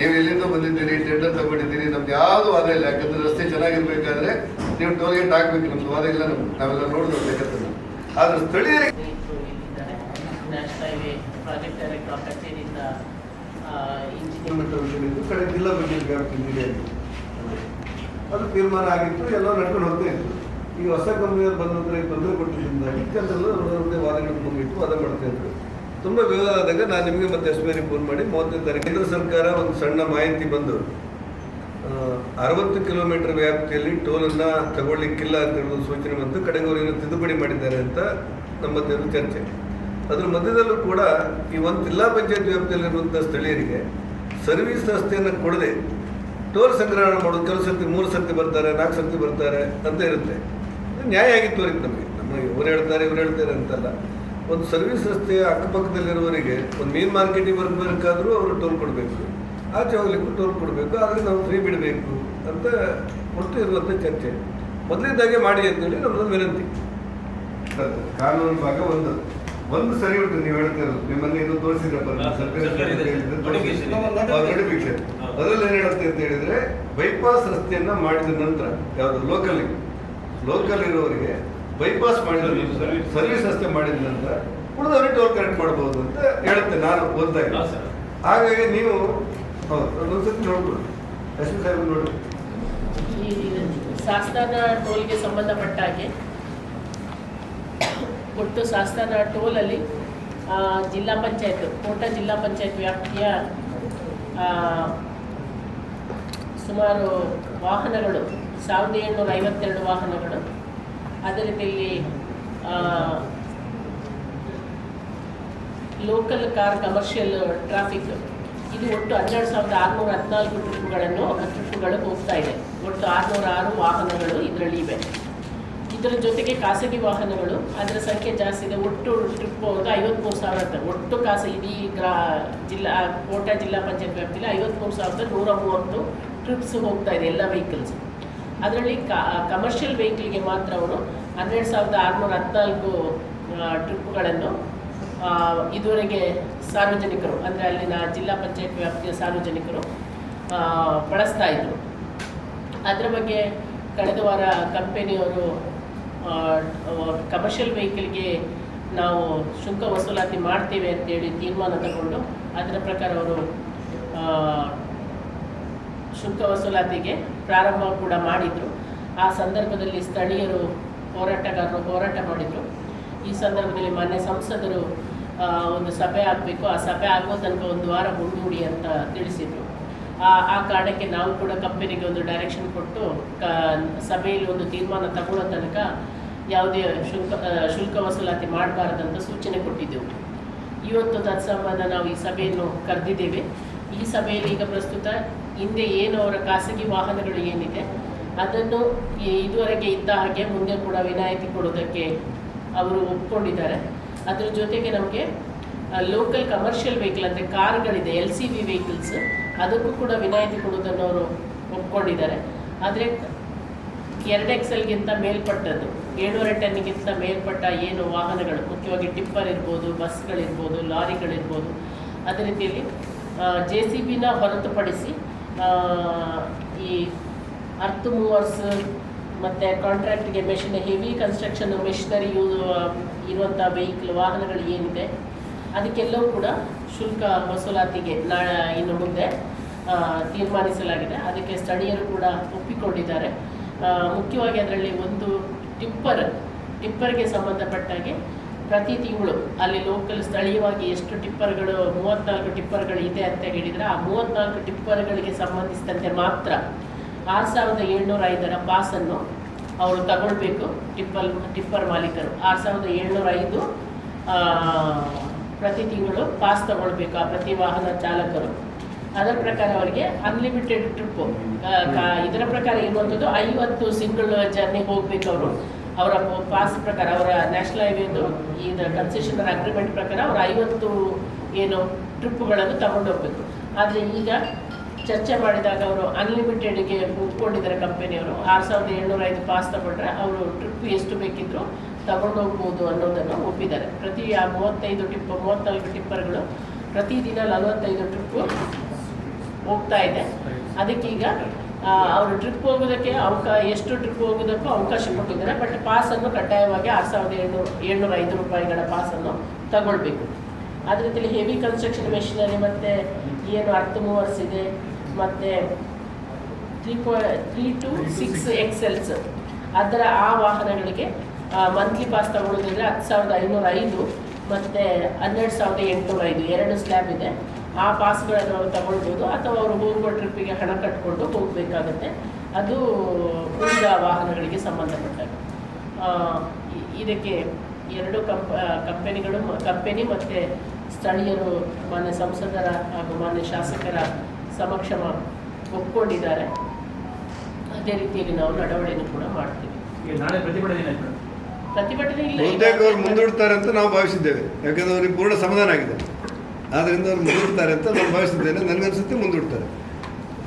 ನೀವು ಎಲ್ಲಿಂದ ಬಂದಿದ್ದೀರಿ ಟೆಂಡರ್ ತಗೊಂಡಿದ್ದೀರಿ ನಮ್ದು ಯಾವುದು ವಾದ ಇಲ್ಲ. ಯಾಕಂದ್ರೆ ರಸ್ತೆ ಚೆನ್ನಾಗಿರ್ಬೇಕಾದ್ರೆ ನೀವು ಟೋಲ್ ಗೇಟ್ ಹಾಕ್ಬೇಕು ನಮ್ದು ವಾದ ಇಲ್ಲ ನಮ್ಗೆ ನಾವೆಲ್ಲ ನೋಡಿದ್ರು ಲೆಕ್ಕದಲ್ಲಿ ಆದ್ರೆ ಸ್ಥಳೀಯರಿಗೆ ಕಡೆ ಜಿಲ್ಲಾ ವ್ಯಾಪ್ತಿ ಅದು ತೀರ್ಮಾನ ಆಗಿತ್ತು ಎಲ್ಲ ನಡ್ಕೊಂಡು ಹೋಗ್ತಾ ಇತ್ತು ಈಗ ಹೊಸ ಕಂಪ್ನಿಯವರು ಬಂದ ನಂತರ ಈ ತೊಂದರೆ ಮುಂದೆ ಅವರವ್ರದ್ದೇ ವಾದಗಳು ಮುಗಿಟ್ಟು ವಾದ ಮಾಡ್ತಾ ಇದ್ರು. ತುಂಬ ವಿವಾದ ಆದಾಗ ನಾನು ನಿಮಗೆ ಮತ್ತೆ ಎಸ್ ಬಿ ಫೋನ್ ಮಾಡಿ ಮೂವತ್ತನೇ ತಾರೀಕು ಕೇಂದ್ರ ಸರ್ಕಾರ ಒಂದು ಸಣ್ಣ ಮಾಹಿತಿ ಬಂದು ಅರವತ್ತು ಕಿಲೋಮೀಟರ್ ವ್ಯಾಪ್ತಿಯಲ್ಲಿ ಟೋಲನ್ನು ತಗೊಳ್ಳಿಕ್ಕಿಲ್ಲ ಅಂತ ಹೇಳುವ ಸೂಚನೆ ಬಂತು ಕಡೆಗೆ ತಿದ್ದುಪಡಿ ಮಾಡಿದ್ದಾರೆ ಅಂತ ನಮ್ಮ ಚರ್ಚೆ. ಅದ್ರ ಮಧ್ಯದಲ್ಲೂ ಕೂಡ ಈ ಒಂದು ಜಿಲ್ಲಾ ಪಂಚಾಯತ್ ವ್ಯಾಪ್ತಿಯಲ್ಲಿರುವಂಥ ಸ್ಥಳೀಯರಿಗೆ ಸರ್ವಿಸ್ ರಸ್ತೆಯನ್ನು ಕೊಡದೆ ಟೋಲ್ ಸಂಗ್ರಹಣೆ ಮಾಡೋದು ಕೆಲವು ಸರ್ತಿ ಮೂರು ಸರ್ತಿ ಬರ್ತಾರೆ, ನಾಲ್ಕು ಸರ್ತಿ ಬರ್ತಾರೆ ಅಂತ ಇರುತ್ತೆ. ನ್ಯಾಯ ಆಗಿತ್ತು ತೋರಿತು ನಮಗೆ. ನಮ್ಮ ಇವ್ರು ಹೇಳ್ತಾರೆ ಇವ್ರು ಹೇಳ್ತಾರೆ ಅಂತಲ್ಲ. ಒಂದು ಸರ್ವಿಸ್ ರಸ್ತೆಯ ಅಕ್ಕಪಕ್ಕದಲ್ಲಿರುವವರಿಗೆ ಒಂದು ಮೀನ್ ಮಾರ್ಕೆಟಿಗೆ ಬರಬೇಕಾದ್ರೂ ಅವರು ಟೋಲ್ ಕೊಡಬೇಕು ಆಚೆ ಹೋಗ್ಲಿಕ್ಕೂ ಟೋಲ್ ಕೊಡಬೇಕು ಆದರೆ ನಾವು ಫ್ರೀ ಬಿಡಬೇಕು ಅಂತ ಒಟ್ಟು ಇರುವಂಥ ಚರ್ಚೆ. ಮೊದಲಿದ್ದಾಗೆ ಮಾಡಿ ಅಂತೇಳಿ ನಮ್ಮದೊಂದು ವಿನಂತಿ. ಕಾನೂನು ಭಾಗ ಒಂದು. ಒಂದು ಸರಿ ಉಂಟು ನೀವು ಹೇಳ್ತಾ ಇರೋದು. ನಿಮ್ಮಲ್ಲಿ ಇದು ತೋರಿಸಿದ್ರಪ್ಪ. ನೋಟಿಫಿಕೇಶನ್ ಅದರಲ್ಲಿ ಏನು ಹೇಳುತ್ತೆ ಅಂತ ಹೇಳಿದ್ರೆ ಬೈಪಾಸ್ ರಸ್ತೆಯನ್ನ ಮಾಡಿದ ನಂತರ ಯಾವುದು ಲೋಕಲ್ ಲೋಕಲ್ ಇರೋರಿಗೆ ಬೈಪಾಸ್ ಮಾಡಿದ್ರು ನೀವು. ಸರ್ವಿಸ್ ರಸ್ತೆ ಮಾಡಿದ ನಂತರ ಟೋಲ್ ಕರೆಕ್ಟ್ ಮಾಡಬಹುದು ಅಂತ ಹೇಳುತ್ತೆ ನಾನು ಓದ್ತಾ ಇಲ್ಲ ಸರ್. ಹಾಗಾಗಿ ನೀವು ಹೌದು ಒಂದೊಂದ್ಸತಿ ನೋಡ್ಬೋದು ಎಸ್ ಎಸ್ ಸಾಹೇಬ್ ನೋಡಿ ಈ ಸಾಸ್ತಾನ ಟೋಲ್ಗೆ ಸಂಬಂಧಪಟ್ಟ ಹಾಗೆ ಒಟ್ಟು ಸಾಸ್ತಾನ ಟೋಲಲ್ಲಿ ಆ, ಜಿಲ್ಲಾ ಪಂಚಾಯತ್ ಕೋಟ ಜಿಲ್ಲಾ ಪಂಚಾಯತ್ ವ್ಯಾಪ್ತಿಯ ಆ, ಸುಮಾರು ವಾಹನಗಳು ಸಾವಿರದ ಏಳ್ನೂರ ಐವತ್ತೆರಡು ವಾಹನಗಳು ಅದೇ ರೀತಿಯಲ್ಲಿ ಲೋಕಲ್ ಕಾರ್ ಕಮರ್ಷಿಯಲ್ ಟ್ರಾಫಿಕ್ ಇದು ಒಟ್ಟು ಹನ್ನೆರಡು ಸಾವಿರದ ಆರುನೂರ ಹದಿನಾಲ್ಕು ಟ್ರಿಪ್ಗಳನ್ನು, ಟ್ರಿಪ್ಗಳು ಹೋಗ್ತಾ ಇದೆ. ಒಟ್ಟು ಆರುನೂರ ಆರು ವಾಹನಗಳು ಇದರಲ್ಲಿ ಇವೆ. ಇದರ ಜೊತೆಗೆ ಖಾಸಗಿ ವಾಹನಗಳು, ಅದರ ಸಂಖ್ಯೆ ಜಾಸ್ತಿ ಇದೆ. ಒಟ್ಟು ಟ್ರಿಪ್ ಹೋದ್ರೆ ಐವತ್ತ್ಮೂರು ಸಾವಿರ ಅಂತ ಒಟ್ಟು ಖಾಸ ಇಡೀ ಗ್ರಾ, ಜಿಲ್ಲಾ, ಕೋಟಾ ಜಿಲ್ಲಾ ಪಂಚಾಯತ್ ವ್ಯಾಪ್ತಿಯಲ್ಲಿ ಐವತ್ತ್ಮೂರು ಸಾವಿರದ ನೂರ ಮೂವತ್ತು ಟ್ರಿಪ್ಸ್ ಹೋಗ್ತಾ ಇದೆ ಎಲ್ಲ ವೆಹಿಕಲ್ಸ್ ಅದರಲ್ಲಿ ಕಮರ್ಷಿಯಲ್ ವೆಹಿಕಲ್ಗೆ ಮಾತ್ರ ಅವರು ಹನ್ನೆರಡು ಸಾವಿರದ ಆರುನೂರ ಹದಿನಾಲ್ಕು ಟ್ರಿಪ್ಗಳನ್ನು ಇದುವರೆಗೆ ಸಾರ್ವಜನಿಕರು, ಅಂದರೆ ಅಲ್ಲಿನ ಜಿಲ್ಲಾ ಪಂಚಾಯತ್ ವ್ಯಾಪ್ತಿಯ ಸಾರ್ವಜನಿಕರು ಬಳಸ್ತಾ ಇದ್ರು. ಅದರ ಬಗ್ಗೆ ಕಳೆದ ವಾರ ಕಂಪೆನಿಯವರು ಕಮರ್ಷಿಯಲ್ ವೆಹಿಕಲ್ಗೆ ನಾವು ಶುಲ್ಕ ವಸೂಲಾತಿ ಮಾಡ್ತೇವೆ ಅಂತೇಳಿ ತೀರ್ಮಾನ ತಗೊಂಡು ಅದರ ಪ್ರಕಾರ ಅವರು ಶುಲ್ಕ ವಸೂಲಾತಿಗೆ ಪ್ರಾರಂಭ ಕೂಡ ಮಾಡಿದರು. ಆ ಸಂದರ್ಭದಲ್ಲಿ ಸ್ಥಳೀಯರು ಹೋರಾಟಗಾರರು ಹೋರಾಟ ಮಾಡಿದರು. ಈ ಸಂದರ್ಭದಲ್ಲಿ ಮಾನ್ಯ ಸಂಸದರು ಒಂದು ಸಭೆ ಆಗಬೇಕು. ಆ ಸಭೆ ಆಗೋ ತನಕ ಒಂದು ವಾರ ಮುಂದೂಡಿ ಅಂತ ತಿಳಿಸಿದರು. ಆ ಆ ಕಾರಣಕ್ಕೆ ನಾವು ಕೂಡ ಕಂಪನಿಗೆ ಒಂದು ಡೈರೆಕ್ಷನ್ ಕೊಟ್ಟು ಕ, ಸಭೆಯಲ್ಲಿ ಒಂದು ತೀರ್ಮಾನ ತಗೊಳ್ಳೋ ತನಕ ಯಾವುದೇ ಶುಲ್ಕ ಶುಲ್ಕ ವಸೂಲಾತಿ ಮಾಡಬಾರ್ದಂತ ಸೂಚನೆ ಕೊಟ್ಟಿದ್ದೆವು. ಇವತ್ತು ತತ್ಸಂಬಂಧ ನಾವು ಈ ಸಭೆಯನ್ನು ಕರೆದಿದ್ದೇವೆ. ಈ ಸಭೆಯಲ್ಲಿ ಈಗ ಪ್ರಸ್ತುತ ಹಿಂದೆ ಏನು ಅವರ ಖಾಸಗಿ ವಾಹನಗಳು ಏನಿದೆ, ಅದನ್ನು ಇದುವರೆಗೆ ಇದ್ದ ಹಾಗೆ ಮುಂದೆ ಕೂಡ ವಿನಾಯಿತಿ ಕೊಡೋದಕ್ಕೆ ಅವರು ಒಪ್ಕೊಂಡಿದ್ದಾರೆ. ಅದ್ರ ಜೊತೆಗೆ ನಮಗೆ ಲೋಕಲ್ ಕಮರ್ಷಿಯಲ್ ವೆಹಿಕಲ್ ಅಂದರೆ ಕಾರ್ಗಳಿದೆ ಎಲ್ ಸಿ ವಿ ವೆಹಿಕಲ್ಸ್ ಅದಕ್ಕೂ ಕೂಡ ವಿನಾಯಿತಿ ಕೊಡೋದನ್ನು ಅವರು ಒಪ್ಕೊಂಡಿದ್ದಾರೆ. ಆದರೆ ಎರಡು ಎಕ್ಸೆಲ್ಗಿಂತ ಮೇಲ್ಪಟ್ಟದ್ದು, ಏಳುವರೆ ಟನ್ಗಿಂತ ಮೇಲ್ಪಟ್ಟ ಏನು ವಾಹನಗಳು, ಮುಖ್ಯವಾಗಿ ಟಿಪ್ಪರ್ ಇರ್ಬೋದು, ಬಸ್ಗಳಿರ್ಬೋದು, ಲಾರಿಗಳಿರ್ಬೋದು, ಅದೇ ರೀತಿಯಲ್ಲಿ ಜೆ ಸಿ ಬಿನ ಹೊರತುಪಡಿಸಿ ಈ ಅರ್ತ್ ಮೂವರ್ಸ್ ಮತ್ತು ಕಾಂಟ್ರಾಕ್ಟ್ಗೆ ಮೆಷಿನ್ ಹೆವಿ ಕನ್ಸ್ಟ್ರಕ್ಷನ್ ಮೆಷಿನರಿ ಯೂ ಇರುವಂಥ ವೆಹಿಕಲ್ ವಾಹನಗಳು ಏನಿದೆ, ಅದಕ್ಕೆಲ್ಲವೂ ಕೂಡ ಶುಲ್ಕ ವಸೂಲಾತಿಗೆ ನಾ, ಇನ್ನು ಮುಂದೆ ತೀರ್ಮಾನಿಸಲಾಗಿದೆ. ಅದಕ್ಕೆ ಸ್ಥಳೀಯರು ಕೂಡ ಒಪ್ಪಿಕೊಂಡಿದ್ದಾರೆ. ಮುಖ್ಯವಾಗಿ ಅದರಲ್ಲಿ ಒಂದು ಟಿಪ್ಪರ್, ಟಿಪ್ಪರ್ಗೆ ಸಂಬಂಧಪಟ್ಟಾಗೆ ಪ್ರತಿ ತಿಂಗಳು ಅಲ್ಲಿ ಲೋಕಲ್ ಸ್ಥಳೀಯವಾಗಿ ಎಷ್ಟು ಟಿಪ್ಪರ್ಗಳು ಮೂವತ್ತ್ನಾಲ್ಕು ಟಿಪ್ಪರ್ಗಳು ಇದೆ ಅಂತ ಹೇಳಿದರೆ ಆ ಮೂವತ್ತ್ನಾಲ್ಕು ಟಿಪ್ಪರ್ಗಳಿಗೆ ಸಂಬಂಧಿಸಿದಂತೆ ಮಾತ್ರ ಆರು ಸಾವಿರದ ಏಳ್ನೂರ ಐದರ ಪಾಸನ್ನು ಅವರು ತಗೊಳ್ಬೇಕು ಟಿಪ್ಪಲ್, ಟಿಪ್ಪರ್ ಮಾಲೀಕರು. ಆರು ಸಾವಿರದ ಏಳ್ನೂರ ಐದು ಪ್ರತಿ ತಿಂಗಳು ಪಾಸ್ ತಗೊಳ್ಬೇಕು ಆ ಪ್ರತಿ ವಾಹನ ಚಾಲಕರು. ಅದರ ಪ್ರಕಾರ ಅವರಿಗೆ ಅನ್ಲಿಮಿಟೆಡ್ ಟ್ರಿಪ್ಪು ಇದರ ಪ್ರಕಾರ ಇರುವಂಥದ್ದು ಐವತ್ತು ಸಿಂಗಲ್ ಜರ್ನಿ ಹೋಗ್ಬೇಕು ಅವರು. ಅವರ ಪಾಸ್ ಪ್ರಕಾರ, ಅವರ ನ್ಯಾಷನಲ್ ಹೈವೇದು ಈ ಕನ್ಸೆಷನರ್ ಅಗ್ರಿಮೆಂಟ್ ಪ್ರಕಾರ ಅವರು ಐವತ್ತು ಏನು ಟ್ರಿಪ್ಗಳನ್ನು ತಗೊಂಡು ಹೋಗ್ಬೇಕು ಆದರೆ ಈಗ ಚರ್ಚೆ ಮಾಡಿದಾಗ ಅವರು ಅನ್ಲಿಮಿಟೆಡ್ಗೆ ಒಪ್ಕೊಂಡಿದ್ದಾರೆ ಕಂಪನಿಯವರು ಆರು ಸಾವಿರದ ಏಳ್ನೂರ ಐದು ಪಾಸ್ ತಗೊಂಡ್ರೆ ಅವರು ಟ್ರಿಪ್ ಎಷ್ಟು ಬೇಕಿದ್ರು ತಗೊಂಡು ಹೋಗ್ಬೋದು ಅನ್ನೋದನ್ನು ಒಪ್ಪಿದ್ದಾರೆ. ಪ್ರತಿ ಆ ಮೂವತ್ತೈದು ಟಿಪ್ ಮೂವತ್ತ್ನಾಲ್ಕು ಟಿಪ್ಪರ್ಗಳು ಪ್ರತಿದಿನ ನಲವತ್ತೈದು ಟ್ರಿಪ್ಪು ಹೋಗ್ತಾ ಇದೆ. ಅದಕ್ಕೀಗ ಅವರು ಟ್ರಿಪ್ ಹೋಗೋದಕ್ಕೆ ಅವಕಾಶ ಎಷ್ಟು ಟ್ರಿಪ್ ಹೋಗೋದಕ್ಕೂ ಅವಕಾಶ ಕೊಟ್ಟಿದ್ದಾರೆ. ಬಟ್ ಪಾಸನ್ನು ಕಡ್ಡಾಯವಾಗಿ ಆರು ಸಾವಿರದ ಏಳ್ನೂರು ಏಳ್ನೂರ ಐದು ರೂಪಾಯಿಗಳ ಪಾಸನ್ನು ತಗೊಳ್ಬೇಕು. ಅದೇ ಜೊತೆಲಿ ಹೆವಿ ಕನ್ಸ್ಟ್ರಕ್ಷನ್ ಮೆಷಿನರಿ ಮತ್ತು ಏನು ಅರ್ಥ ಮೂವರ್ಸ್ ಇದೆ ಮತ್ತು ತ್ರೀ ಪಾ ತ್ರೀ ಟು ಸಿಕ್ಸ್ ಎಕ್ಸೆಲ್ಸ್ ಅದರ ಆ ವಾಹನಗಳಿಗೆ ಮಂತ್ಲಿ ಪಾಸ್ ತಗೊಳ್ಳೋದಿದ್ರೆ ಹತ್ತು ಸಾವಿರದ ಐನೂರ ಐದು ಮತ್ತು ಹನ್ನೆರಡು ಸಾವಿರದ ಎಂಟುನೂರ ಐದು ಎರಡು ಸ್ಲ್ಯಾಬ್ ಇದೆ. ಆ ಪಾಸ್ಗಳನ್ನು ಅವರು ತಗೊಳ್ಬೋದು ಅಥವಾ ಅವರು ಹೋಗುವ ಟ್ರಿಪ್ಪಿಗೆ ಹಣ ಕಟ್ಟಿಕೊಂಡು ಹೋಗಬೇಕಾಗತ್ತೆ. ಅದು ಉಳಿದ ವಾಹನಗಳಿಗೆ ಸಂಬಂಧಪಟ್ಟಾಗ ಆ, ಇದಕ್ಕೆ ಎರಡು ಕಂಪ ಕಂಪೆನಿಗಳು ಕಂಪೆನಿ ಮತ್ತು ಸ್ಥಳೀಯರು ಮಾನ್ಯ ಸಂಸದರ ಹಾಗೂ ಮಾನ್ಯ ಶಾಸಕರ ಸಮಕ್ಷಮ ಒಪ್ಕೊಂಡಿದ್ದಾರೆ. ಅದೇ ರೀತಿಯಲ್ಲಿ ನಾವು ನಡವಳಿಕೆಯನ್ನು ಕೂಡ ಮಾಡ್ತೀವಿ. ಪ್ರತಿಭಟನೆ ಇಲ್ಲ ಮುಂದೂಡ್ತಾರೆ ಅಂತ ನಾವು ಭಾವಿಸಿದ್ದೇವೆ. ಯಾಕಂದ್ರೆ ಅವ್ರಿಗೆ ಪೂರ್ಣ ಸಮಾಧಾನ ಆಗಿದೆ. ಆದ್ದರಿಂದ ಅವ್ರು ಮುಂದೂಡ್ತಾರೆ ಅಂತ ನಾನು ಭಾವಿಸಿದ್ದೇನೆ ನನಗನ್ಸುತ್ತೆ ಮುಂದೂಡ್ತಾರೆ.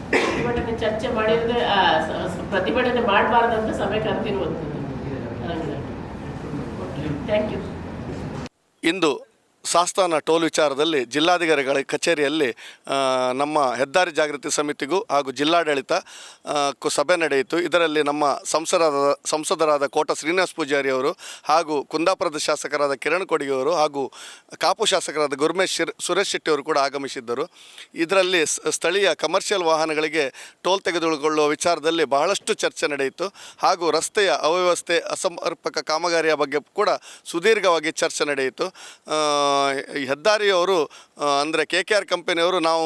ಪ್ರತಿಭಟನೆ ಚರ್ಚೆ ಮಾಡಿದ್ರೆ ಆ, ಪ್ರತಿಭಟನೆ ಸ- ಪ್ರತಿಭಟನೆ ಮಾಡಬಾರ್ದಂತ ಸಭೆ ಕರೆದಿರುವಂಥದ್ದು. ಥ್ಯಾಂಕ್ ಯು ಇಂದು ಸಾಸ್ತಾನ ಟೋಲ್ ವಿಚಾರದಲ್ಲಿ ಜಿಲ್ಲಾಧಿಕಾರಿಗಳ ಕಚೇರಿಯಲ್ಲಿ ನಮ್ಮ ಹೆದ್ದಾರಿ ಜಾಗೃತಿ ಸಮಿತಿಗೂ ಹಾಗೂ ಜಿಲ್ಲಾಡಳಿತ ಸಭೆ ನಡೆಯಿತು. ಇದರಲ್ಲಿ ನಮ್ಮ ಸಂಸದರಾದ ಸಂಸದರಾದ ಕೋಟ ಶ್ರೀನಿವಾಸ ಪೂಜಾರಿ ಅವರು ಹಾಗೂ ಕುಂದಾಪುರದ ಶಾಸಕರಾದ ಕಿರಣ್ ಕೊಡಿಗೆಯವರು ಹಾಗೂ ಕಾಪು ಶಾಸಕರಾದ ಗುರುಮೇಶ್ ಸುರೇಶ್ ಶೆಟ್ಟಿ ಅವರು ಕೂಡ ಆಗಮಿಸಿದ್ದರು. ಇದರಲ್ಲಿ ಸ್ಥಳೀಯ ಕಮರ್ಷಿಯಲ್ ವಾಹನಗಳಿಗೆ ಟೋಲ್ ತೆಗೆದುಕೊಳ್ಳುವ ವಿಚಾರದಲ್ಲಿ ಬಹಳಷ್ಟು ಚರ್ಚೆ ನಡೆಯಿತು. ಹಾಗೂ ರಸ್ತೆಯ ಅವ್ಯವಸ್ಥೆ ಅಸಮರ್ಪಕ ಕಾಮಗಾರಿಯ ಬಗ್ಗೆ ಕೂಡ ಸುದೀರ್ಘವಾಗಿ ಚರ್ಚೆ ನಡೆಯಿತು. ಹೆದ್ದಾರಿಯವರು ಅಂದರೆ ಕೆ ಕೆ ಆರ್ ಕಂಪನಿಯವರು ನಾವು,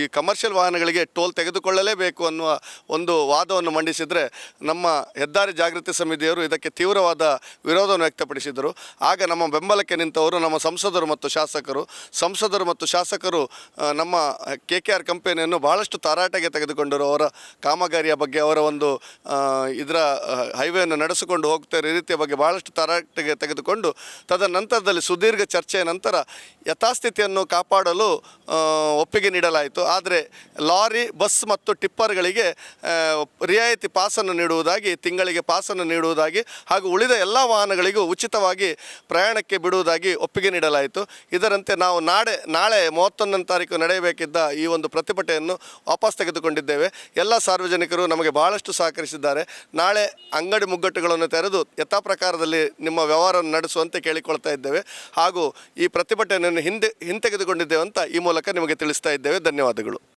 ಈ ಕಮರ್ಷಿಯಲ್ ವಾಹನಗಳಿಗೆ ಟೋಲ್ ತೆಗೆದುಕೊಳ್ಳಲೇಬೇಕು ಅನ್ನುವ ಒಂದು ವಾದವನ್ನು ಮಂಡಿಸಿದರೆ ನಮ್ಮ ಹೆದ್ದಾರಿ ಜಾಗೃತಿ ಸಮಿತಿಯವರು ಇದಕ್ಕೆ ತೀವ್ರವಾದ ವಿರೋಧವನ್ನು ವ್ಯಕ್ತಪಡಿಸಿದರು ಆಗ ನಮ್ಮ ಬೆಂಬಲಕ್ಕೆ ನಿಂತವರು ನಮ್ಮ ಸಂಸದರು ಮತ್ತು ಶಾಸಕರು. ಸಂಸದರು ಮತ್ತು ಶಾಸಕರು ನಮ್ಮ ಕೆ ಕೆ ಆರ್ ಕಂಪನಿಯನ್ನು ಬಹಳಷ್ಟು ತಾರಾಟಗೆ ತೆಗೆದುಕೊಂಡರು. ಅವರ ಕಾಮಗಾರಿಯ ಬಗ್ಗೆ, ಅವರ ಒಂದು ಇದರ ಹೈವೇಯನ್ನು ನಡೆಸಿಕೊಂಡು ಹೋಗ್ತಾ ಇರೋ ರೀತಿಯ ಬಗ್ಗೆ ಬಹಳಷ್ಟು ತರಾಟೆಗೆ ತೆಗೆದುಕೊಂಡು, ತದನಂತರದಲ್ಲಿ ಸುದೀರ್ಘ ಚರ್ಚೆಯ ನಂತರ ಯಥಾಸ್ಥಿತಿಯನ್ನು ಕಾಪಾಡಲು ಒಪ್ಪಿಗೆ ನೀಡಲಾಯಿತು. ಆದರೆ ಲಾರಿ, ಬಸ್ ಮತ್ತು ಟಿಪ್ಪರ್ಗಳಿಗೆ ರಿಯಾಯಿತಿ ಪಾಸನ್ನು ನೀಡುವುದಾಗಿ, ತಿಂಗಳಿಗೆ ಪಾಸನ್ನು ನೀಡುವುದಾಗಿ ಹಾಗೂ ಉಳಿದ ಎಲ್ಲ ವಾಹನಗಳಿಗೂ ಉಚಿತವಾಗಿ ಪ್ರಯಾಣಕ್ಕೆ ಬಿಡುವುದಾಗಿ ಒಪ್ಪಿಗೆ ನೀಡಲಾಯಿತು. ಇದರಂತೆ ನಾವು ನಾಳೆ ನಾಳೆ ಮೂವತ್ತೊಂದನೇ ತಾರೀಕು ನಡೆಯಬೇಕಿದ್ದ ಈ ಒಂದು ಪ್ರತಿಭಟನೆಯನ್ನು ವಾಪಸ್ ತೆಗೆದುಕೊಂಡಿದ್ದೇವೆ. ಎಲ್ಲ ಸಾರ್ವಜನಿಕರು ನಮಗೆ ಬಹಳಷ್ಟು ಸಹಕರಿಸಿದ್ದಾರೆ. ನಾಳೆ ಅಂಗಡಿ ಮುಗ್ಗಟ್ಟುಗಳನ್ನು ತೆರೆದು ಯಥಾ ಪ್ರಕಾರದಲ್ಲಿ ನಿಮ್ಮ ವ್ಯವಹಾರವನ್ನು ನಡೆಸುವಂತೆ ಕೇಳಿಕೊಳ್ತಾ ಇದ್ದೇವೆ. ಹಾಗೂ ಈ ಪ್ರತಿಭಟನೆಯನ್ನು ಹಿಂದೆ ಹಿಂತೆಗೆದುಕೊಂಡಿದ್ದೇವೆ ಅಂತ ಈ ಮೂಲಕ ನಿಮಗೆ ತಿಳಿಸ್ತಾ ಇದ್ದೇವೆ. ಧನ್ಯವಾದಗಳು.